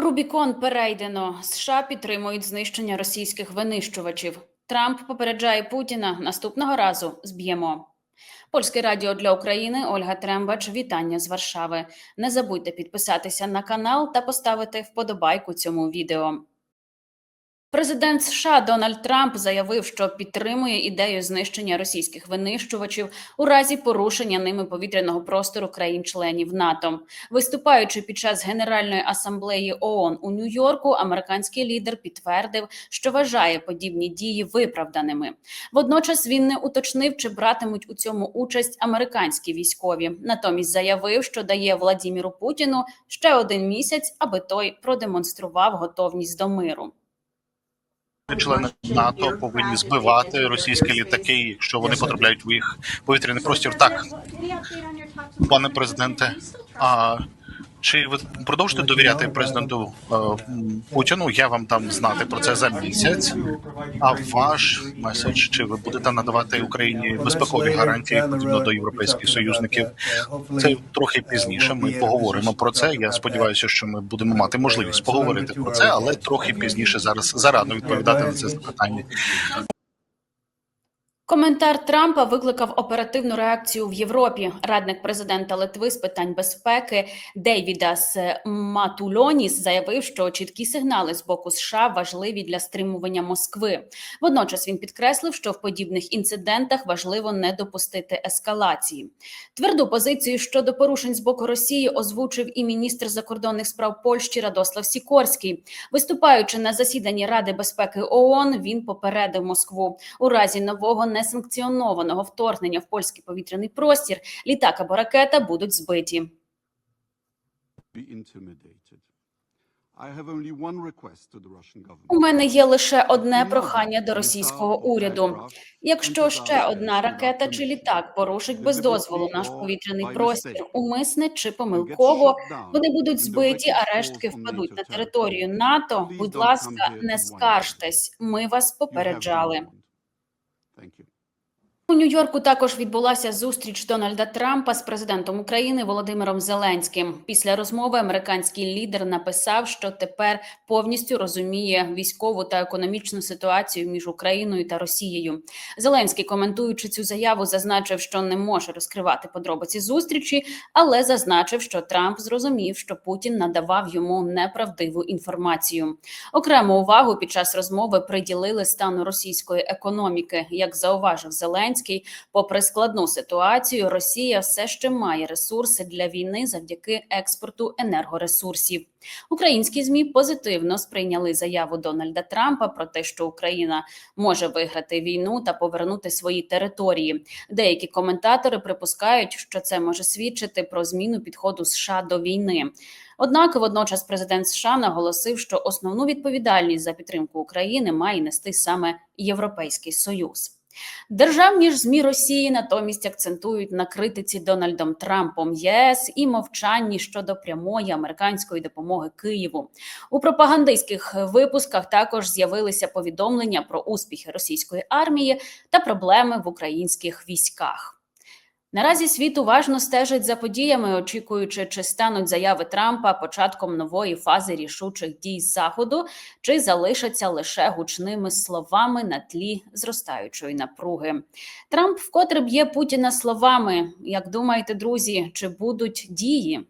Рубікон перейдено. США підтримують знищення російських винищувачів. Трамп попереджає Путіна наступного разу зб'ємо. Польське радіо для України Ольга Трембач. Вітання з Варшави. Не забудьте підписатися на канал та поставити вподобайку цьому відео. Президент США Дональд Трамп заявив, що підтримує ідею знищення російських винищувачів у разі порушення ними повітряного простору країн-членів НАТО. Виступаючи під час Генеральної асамблеї ООН у Нью-Йорку, американський лідер підтвердив, що вважає подібні дії виправданими. Водночас він не уточнив, чи братимуть у цьому участь американські військові. Натомість заявив, що дає Владіміру Путіну ще один місяць, аби той продемонстрував готовність до миру. Члени НАТО повинні збивати російські літаки, якщо вони потрапляють в їх повітряний простір. Так, пане президенте, а чи ви продовжите довіряти президенту е, Путіну? Я вам дам знати про це за місяць. А ваш меседж, чи ви будете надавати Україні безпекові гарантії подібно до європейських союзників? Це трохи пізніше. Ми поговоримо про це. Я сподіваюся, що ми будемо мати можливість поговорити про це, але трохи пізніше зараз зарано відповідати на це запитання. Коментар Трампа викликав оперативну реакцію в Європі. Радник президента Литви з питань безпеки Дейвідас Матульоніс заявив, що чіткі сигнали з боку США важливі для стримування Москви. Водночас він підкреслив, що в подібних інцидентах важливо не допустити ескалації. Тверду позицію щодо порушень з боку Росії озвучив і міністр закордонних справ Польщі Радослав Сікорський. Виступаючи на засіданні Ради безпеки ООН, він попередив Москву у разі нового несанкціонованого вторгнення в польський повітряний простір. Літак або ракета будуть збиті. У мене є лише одне прохання до російського уряду. Якщо ще одна ракета чи літак порушить без дозволу наш повітряний простір, умисне чи помилково, вони будуть збиті, а рештки впадуть на територію НАТО. Будь ласка, не скаржтесь. Ми вас попереджали. У Нью-Йорку також відбулася зустріч Дональда Трампа з президентом України Володимиром Зеленським. Після розмови американський лідер написав, що тепер повністю розуміє військову та економічну ситуацію між Україною та Росією. Зеленський, коментуючи цю заяву, зазначив, що не може розкривати подробиці зустрічі, але зазначив, що Трамп зрозумів, що Путін надавав йому неправдиву інформацію. Окрему увагу під час розмови приділили стану російської економіки, як зауважив Зеленський. Попри складну ситуацію, Росія все ще має ресурси для війни завдяки експорту енергоресурсів. Українські змі позитивно сприйняли заяву Дональда Трампа про те, що Україна може виграти війну та повернути свої території. Деякі коментатори припускають, що це може свідчити про зміну підходу США до війни. Однак, водночас, президент США наголосив, що основну відповідальність за підтримку України має нести саме Європейський Союз. Державні ж змі Росії натомість акцентують на критиці Дональдом Трампом ЄС і мовчанні щодо прямої американської допомоги Києву. У пропагандистських випусках також з'явилися повідомлення про успіхи російської армії та проблеми в українських військах. Наразі світ уважно стежить за подіями, очікуючи, чи стануть заяви Трампа початком нової фази рішучих дій заходу, чи залишаться лише гучними словами на тлі зростаючої напруги. Трамп вкотре б'є Путіна словами. Як думаєте, друзі, чи будуть дії?